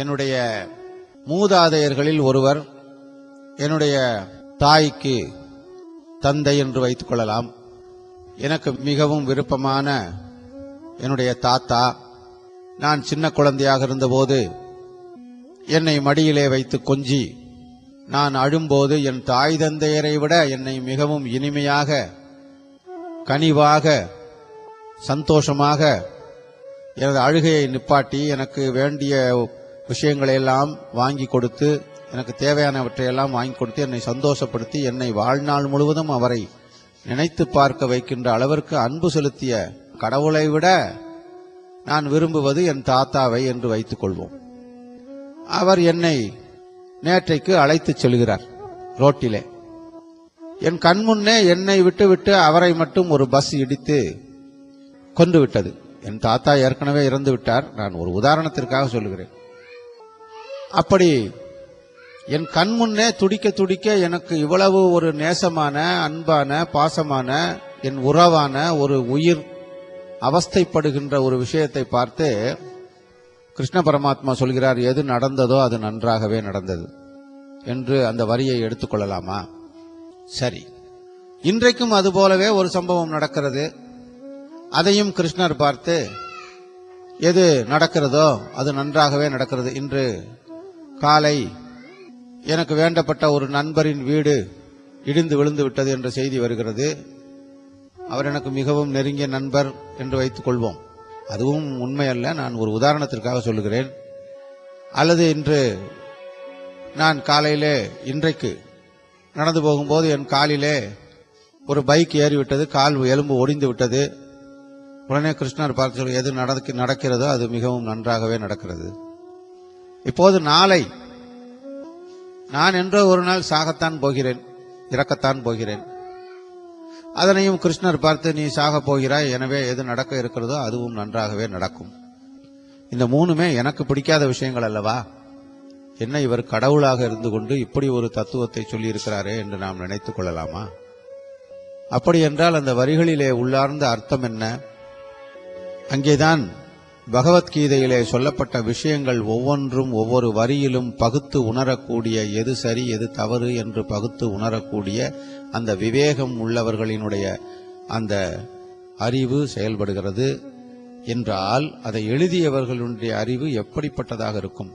என்னுடைய மூதாதையர்களில் ஒருவர் என்னுடைய தாய்க்கு தந்தை என்று வைத்துக் கொள்ளலாம். எனக்கு மிகவும் விருப்பமான என்னுடைய தாத்தா. நான் சின்ன குழந்தையாக இருந்தபோது என்னை மடியிலே வைத்து கொஞ்சி நான் அழும்போது என் தாய் தந்தையரை விட என்னை மிகவும் இனிமையாக கனிவாக சந்தோஷமாக எனது அழுகையை நிப்பாட்டி எனக்கு வேண்டிய விஷயங்களை எல்லாம் வாங்கி கொடுத்து எனக்கு தேவையானவற்றையெல்லாம் வாங்கி கொடுத்து என்னை சந்தோஷப்படுத்தி என்னை வாழ்நாள் முழுவதும் அவரை நினைத்து பார்க்க வைக்கின்ற அளவிற்கு அன்பு செலுத்திய கடவுளை விட நான் விரும்புவது என் தாத்தாவை என்று வைத்துக் கொள்வோம். அவர் என்னை நேற்றைக்கு அழைத்துச் செல்கிறார் ரோட்டிலே. என் கண் முன்னே என்னை விட்டுவிட்டு அவரை மட்டும் ஒரு பஸ் இடித்து கொண்டு விட்டது என் தாத்தா ஏற்கனவே இறந்து விட்டார் நான் ஒரு உதாரணத்திற்காக சொல்கிறேன் அப்படி என் கண் முன்னே துடிக்க துடிக்க எனக்கு இவ்வளவு ஒரு நேசமான அன்பான பாசமான என் உறவான ஒரு உயிர் அவஸ்தைப்படுகின்ற ஒரு விஷயத்தை பார்த்து கிருஷ்ண பரமாத்மா சொல்கிறார் எது நடந்ததோ அது நன்றாகவே நடந்தது என்று அந்த வரியை எடுத்துக்கொள்ளலாமா சரி. இன்றைக்கும் அது போலவே ஒரு சம்பவம் நடக்கிறது. அதையும் கிருஷ்ணர் பார்த்து எது நடக்கிறதோ அது நன்றாகவே நடக்கிறது இன்று காலை எனக்கு வேண்டப்பட்ட ஒரு நண்பரின் வீடு இடிந்து விழுந்து விட்டது என்ற செய்தி வருகிறது. அவர் எனக்கு மிகவும் நெருங்கிய நண்பர் என்று வைத்துக் கொள்வோம். அதுவும் உண்மையல்ல நான் ஒரு உதாரணத்திற்காக சொல்லுகிறேன். அல்லது இன்று நான் காலையிலே இன்றைக்கு நடந்து போகும்போது என் காலிலே ஒரு பைக் ஏறிவிட்டது கால் எலும்பு ஒடிந்து விட்டது. உடனே கிருஷ்ணர் பார்த்து சொல்லி எது நடக்க நடக்கிறதோ அது மிகவும் நன்றாகவே நடக்கிறது. இப்போது நாளை நான் என்றோ ஒரு நாள் சாகத்தான் போகிறேன் இறக்கத்தான் போகிறேன். அதனையும் கிருஷ்ணர் பார்த்து நீ சாக போகிறாய் எனவே எது நடக்க இருக்கிறதோ அதுவும் நன்றாகவே நடக்கும். இந்த மூணுமே எனக்கு பிடிக்காத விஷயங்கள் அல்லவா? என்ன இவர் கடவுளாக இருந்து கொண்டு இப்படி ஒரு தத்துவத்தை சொல்லியிருக்கிறாரே என்று நாம் நினைத்துக் கொள்ளலாமா? அப்படி என்றால் அந்த வரிகளிலே உள்ளார்ந்த அர்த்தம் என்ன? அங்கேதான் பகவத்கீதையிலே சொல்லப்பட்ட விஷயங்கள் ஒவ்வொன்றும் ஒவ்வொரு வரியிலும் பகுத்து உணரக்கூடிய எது சரி எது தவறு என்று பகுத்து உணரக்கூடிய அந்த விவேகம் உள்ளவர்களினுடைய அந்த அறிவு செயல்படுகிறது. என்றால் அதை எழுதியவர்களுடைய அறிவு எப்படிப்பட்டதாக இருக்கும்?